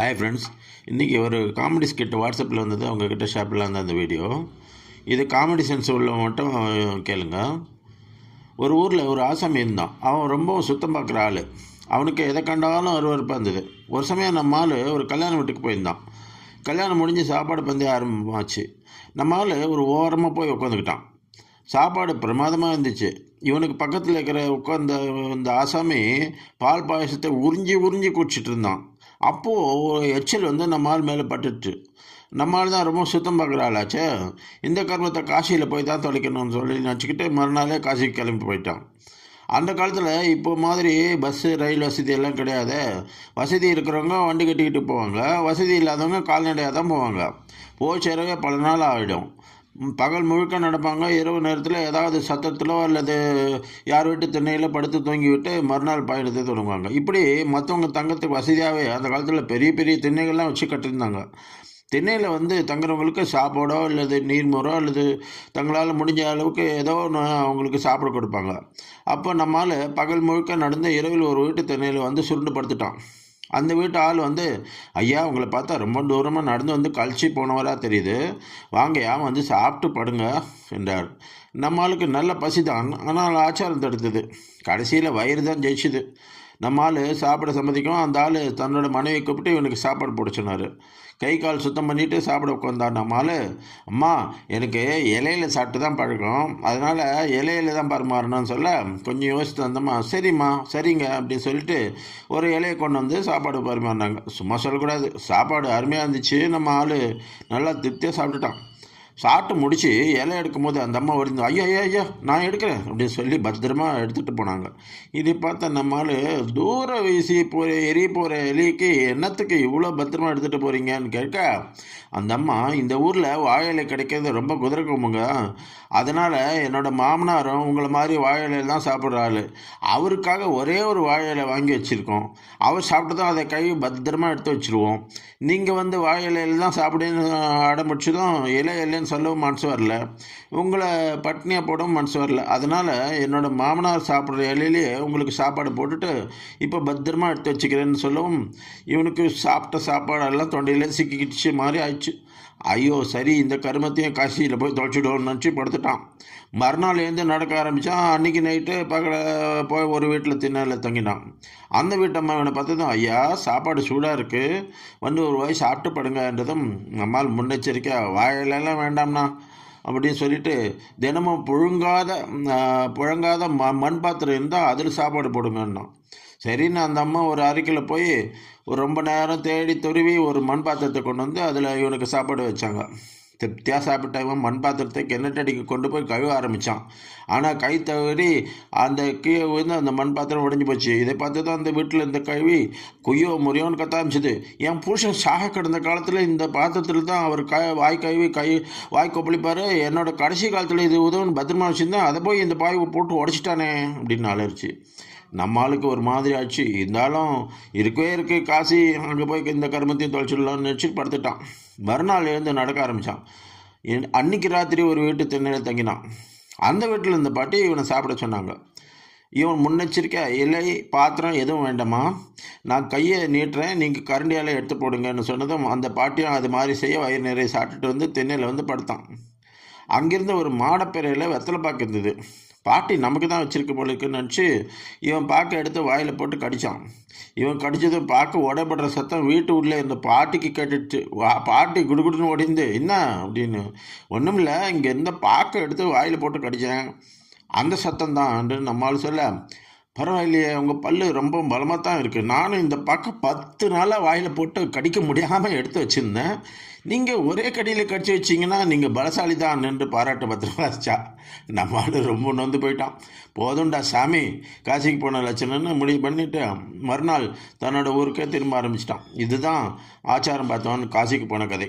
Hi friends இன்றைக்கி ஒரு comedy skid வாட்ஸ்அப்பில் வந்தது. அவங்கக்கிட்ட ஷேப்பில் இருந்த அந்த வீடியோ இது காமெடி சென்ஸ் உள்ள மட்டும் கேளுங்க. ஒரு ஊரில் ஒரு ஆசாமி இருந்தான். அவன் ரொம்பவும் சுத்தம் பார்க்குற ஆள். அவனுக்கு எதை கண்டாலும் அருவருப்பாக இருந்தது. ஒரு சமயம் நம்ம ஆள் ஒரு கல்யாண வீட்டுக்கு போயிருந்தான். கல்யாணம் முடிஞ்சு சாப்பாடு பந்தயம் ஆரம்பமாச்சு. நம்ம ஆள் ஒரு ஓரமாக போய் உட்காந்துக்கிட்டான் சாப்பாடு பிரமாதமாக இருந்துச்சு. இவனுக்கு பக்கத்தில் இருக்கிற உட்காந்த இந்த ஆசாமி பால் பாயசத்தை உறிஞ்சி உறிஞ்சி குடிச்சிட்டு இருந்தான். அப்போது ஒரு எச்சல் வந்து நம்ம ஆள் மேலே பட்டுட்டு நம்ம ஆள் தான் ரொம்ப சுத்தம் பார்க்குற ஆளாச்சே. இந்த கர்மத்தை காசியில் போய் தான் தொலைக்கணும்னு சொல்லி நினச்சிக்கிட்டு மறுநாளே காசிக்கு கிளம்பி போயிட்டான். அந்த காலத்தில் இப்போ மாதிரி பஸ்ஸு ரயில் வசதி எல்லாம் கிடையாது. வசதி இருக்கிறவங்க வண்டி கட்டிக்கிட்டு போவாங்க. வசதி இல்லாதவங்க கால்நடையாக தான் போவாங்க. போய் சேரவே பல நாள் ஆகிடும் பகல் முழுக்க நடப்பாங்க. இரவு நேரத்தில் ஏதாவது சத்தத்திலோ அல்லது யார் வீட்டு திண்ணையில் படுத்து தூங்கிவிட்டு மறுநாள் பயணத்தை தொடங்குவாங்க. இப்படி மற்றவங்க தங்கத்துக்கு வசதியாகவே அந்த காலத்தில் பெரிய பெரிய திண்ணைகள்லாம் வச்சு கட்டியிருந்தாங்க. திண்ணையில் வந்து தங்குறவங்களுக்கு சாப்பாடோ அல்லது நீர்மோரோ அல்லது தங்களால் முடிஞ்ச அளவுக்கு ஏதோ ஒன்று அவங்களுக்கு சாப்பிட கொடுப்பாங்க. அப்போ நம்மால் பகல் முழுக்க நடந்து இரவில் ஒரு வீட்டு திண்ணையில் வந்து சுருண்டு படுத்துட்டான். அந்த வீட்டு ஆள் வந்து ஐயா உங்களை பார்த்தா ரொம்ப தூரமாக நடந்து வந்து கழிச்சு போனவராக தெரியுது. வாங்கய்யா வந்து சாப்பிட்டு படுங்க என்றார். நம்ம ஆளுக்கு நல்ல பசி தான். ஆனால் ஆச்சாரம் தடுத்தது. கடைசியில் வயிறு தான் ஜெயிச்சுது. நம்ம ஆள் சாப்பிட சம்மதிக்கும். அந்த ஆள் தன்னோட மனைவியை கூப்பிட்டு இவனுக்கு சாப்பாடு பிடிச்சினாரு கை கால் சுத்தம் பண்ணிவிட்டு சாப்பிட உட்காந்தான் நம்ம ஆள். அம்மா எனக்கு இலையில சாப்பிட்டு தான் பழக்கம். அதனால் இலையில தான் பரிமாறணும்னு சொல்ல கொஞ்சம் யோசித்து வந்தம்மா சரிம்மா சரிங்க அப்படின்னு சொல்லிட்டு ஒரு இலையை கொண்டு வந்து சாப்பாடு பரிமாறினாங்க. சும்மா சொல்லக்கூடாது. சாப்பாடு அருமையாக இருந்துச்சு. நம்ம ஆள் நல்லா திருப்தியாக சாப்பிட்டுட்டான். சாப்பிட்டு முடித்து இலை எடுக்கும்போது அந்த அம்மா ஓடிந்து ஐயா ஐயா ஐயா நான் எடுக்கிறேன் அப்படின்னு சொல்லி பத்திரமா எடுத்துகிட்டு போனாங்க. இதை பார்த்த நம்ம ஆள் தூர வீசி போகிற எரிய போகிற எலிக்கு என்னத்துக்கு இவ்வளோ பத்திரமா எடுத்துகிட்டு போகிறீங்கன்னு கேட்க அந்த அம்மா இந்த ஊரில் வாழை இலை கிடைக்கிறது ரொம்ப குதிரை அதனால் என்னோட மாமனாரும் உங்களை மாதிரி வாழை இலையில தான் சாப்பிட்ற ஆள். அவருக்காக ஒரே ஒரு வாழை வாங்கி வச்சுருக்கோம். அவர் சாப்பிட்டதும் அதை கை பத்திரமா எடுத்து வச்சுருவோம். நீங்கள் வந்து வாழை தான் சாப்பிடுன்னு அடம்பிடிச்சதும் இலை இல்லைன்னு சொல்லவும் மனசு வரல. உங்களை பட்னியாக போடவும் மனசு வரல. அதனால் என்னோடய மாமனார் சாப்பிட்ற இலையிலேயே உங்களுக்கு சாப்பாடு போட்டுட்டு இப்போ பத்திரமா எடுத்து வச்சுக்கிறேன்னு சொல்லவும் இவனுக்கு சாப்பிட்ட சாப்பாடெல்லாம் தொண்டையிலே சிக்கிக்கிடுச்சு மாதிரி ஆயிடுச்சு. ஐயோ சரி இந்த கருமத்தையும் காசியில் போய் தொலைச்சிடுவோம்னு நினச்சி படுத்துட்டான். மறுநாள் எழுந்து நடக்க ஆரம்பித்தான் அன்றைக்கி நைட்டு பகல போய் ஒரு வீட்டில் திண்ணல தங்கினான். அந்த வீட்டம்மா இவனை பார்த்ததும் ஐயா சாப்பாடு சூடாக இருக்குது வந்து ஒரு வாய் சாப்பிட்டு படுங்கன்றதும் நம்மால் முன்னெச்சரிக்கையாக வாயிலெல்லாம் வேண்டாம்னா அப்படின்னு சொல்லிட்டு தினமும் புழுங்காத புழங்காத ம மண் பாத்திரம் இருந்தால் அதில் சாப்பாடு போடுங்கன்னா சரின்னு அந்த அம்மா ஒரு அறிக்கையில் போய் ஒரு ரொம்ப நேரம் தேடி துருவி ஒரு மண் பாத்திரத்தை கொண்டு வந்து அதில் இவனுக்கு சாப்பாடு வச்சாங்க. திருப்தியாக சாப்பிட்ட இவன் மண் பாத்திரத்தை கிணற்றடிக்கு கொண்டு போய் கழுவ ஆரம்பித்தான் ஆனால் கை தவறி அந்த கீழே விழுந்து அந்த மண் பாத்திரம் உடைஞ்சு போச்சு. இதை பார்த்து தான் அந்த வீட்டில் இந்த கழுவி குய்யோ முறையோன்னு கத்தாமிச்சுது என் புருஷன் சாக கிடந்த காலத்தில் இந்த பாத்திரத்தில் தான் அவர் க வாய் கழுவி கை வாய் கொப்பளிப்பார். என்னோட கடைசி காலத்தில் இது உதவுன்னு பத்திரமா வச்சுருந்தேன். அதை போய் இந்த பாய் போட்டு உடச்சிட்டானே அப்படின்னு அலர்ச்சி நம்ம ஆளுக்கு ஒரு மாதிரி ஆச்சு. இருந்தாலும் இருக்கவே இருக்கு. காசி அங்கே போய் இந்த கருமத்தையும் தொலைச்சிடலாம்னு நினச்சிட்டு படுத்துட்டான். மறுநாள் எழுந்து நடக்க ஆரம்பித்தான் அன்னைக்கு ராத்திரி ஒரு வீட்டு திண்ணையில் தங்கினான். அந்த வீட்டில் இருந்த பாட்டி இவனை சாப்பிட சொன்னாங்க. இவன் முன்னெச்சரிக்கை இலை பாத்திரம் எதுவும் வேண்டாமா நான் கையை நீட்டுறேன். நீங்கள் கரண்டியால் எடுத்து போடுங்கன்னு சொன்னதும் அந்த பாட்டியும் அது மாதிரி செய்ய வயிறு நிறைய சாப்பிட்டுட்டு வந்து திண்ணையில் வந்து படுத்தான். அங்கேருந்து ஒரு மாடப்பெறையில் வெத்தலை பாக்கு இருந்தது. பாட்டி நமக்கு தான் வச்சுருக்க போல இருக்குன்னு நினச்சி இவன் பாக்கை எடுத்து வாயில் போட்டு கடித்தான் இவன் கடித்ததும் பாக்கு உடைபடுற சத்தம் வீட்டு உள்ளே இந்த பாட்டிக்கு கேட்டுட்டு வா பாட்டி குடுகுடுன்னு ஒடிந்து என்ன? அப்படின்னு. ஒன்றும் இல்லை இங்கே இருந்த பாக்கை எடுத்து வாயில் போட்டு கடித்தேன் அந்த சத்தம் தான் நம்மளால் சொல்ல பரவாயில்லையே உங்கள் பல்லு ரொம்ப பலமாக தான் இருக்குது நானும் இந்த பக்கம் பத்து நாளாக வாயில் போட்டு கடிக்க முடியாமல் எடுத்து வச்சுருந்தேன். நீங்கள் ஒரே கடியில் கடிச்சு வச்சிங்கன்னா நீங்கள் பலசாலி தான் நின்று பாராட்டு பத்திரமா வச்சா நம்ம ஆளு ரொம்ப நொந்து போயிட்டான். போதும்டா சாமி காசிக்கு போன லட்சணம்னு முடிவு பண்ணிவிட்டு மறுநாள் தன்னோட ஊருக்கே திரும்ப ஆரம்பிச்சிட்டான். இதுதான் ஆச்சாரம் பார்த்தோன்னு காசிக்கு போன கதை.